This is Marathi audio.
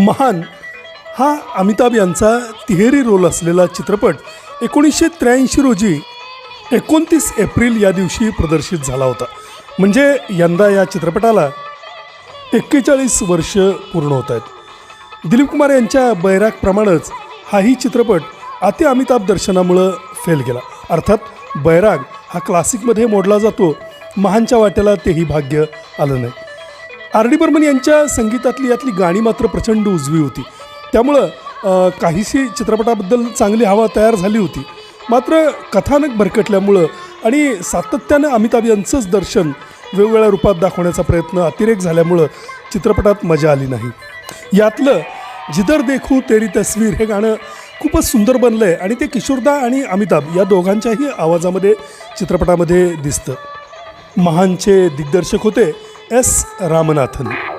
महान. हा अमिताभ यांचा तिहेरी रोल असलेला चित्रपट एकोणीसशे त्र्याऐंशी रोजी एकोणतीस एप्रिल या दिवशी प्रदर्शित झाला होता. म्हणजे यंदा या चित्रपटाला एक्केचाळीस वर्ष पूर्ण होत आहेत. दिलीप कुमार यांच्या बैरागप्रमाणेच हाही चित्रपट अति अमिताभ दर्शनामुळं फेल गेला. अर्थात बैराग हा क्लासिकमध्ये मोडला जातो. महानच्या वाट्याला तेही भाग्य आलं नाही. आर डी बर्मन यांच्या संगीतातली यातली गाणी मात्र प्रचंड उजवी होती. त्यामुळं काहीशी चित्रपटाबद्दल चांगली हवा तयार झाली होती. मात्र कथानक भरकटल्यामुळं आणि सातत्यानं अमिताभ यांचंच दर्शन वेगवेगळ्या रूपात दाखवण्याचा प्रयत्न अतिरेक झाल्यामुळं चित्रपटात मजा आली नाही. यातलं जिदर देखू तेरी तस्वीर हे गाणं खूपच सुंदर बनलं आहे आणि ते किशोरदा आणि अमिताभ या दोघांच्याही आवाजामध्ये चित्रपटामध्ये दिसतं. महानचे दिग्दर्शक होते एस. रामनाथन.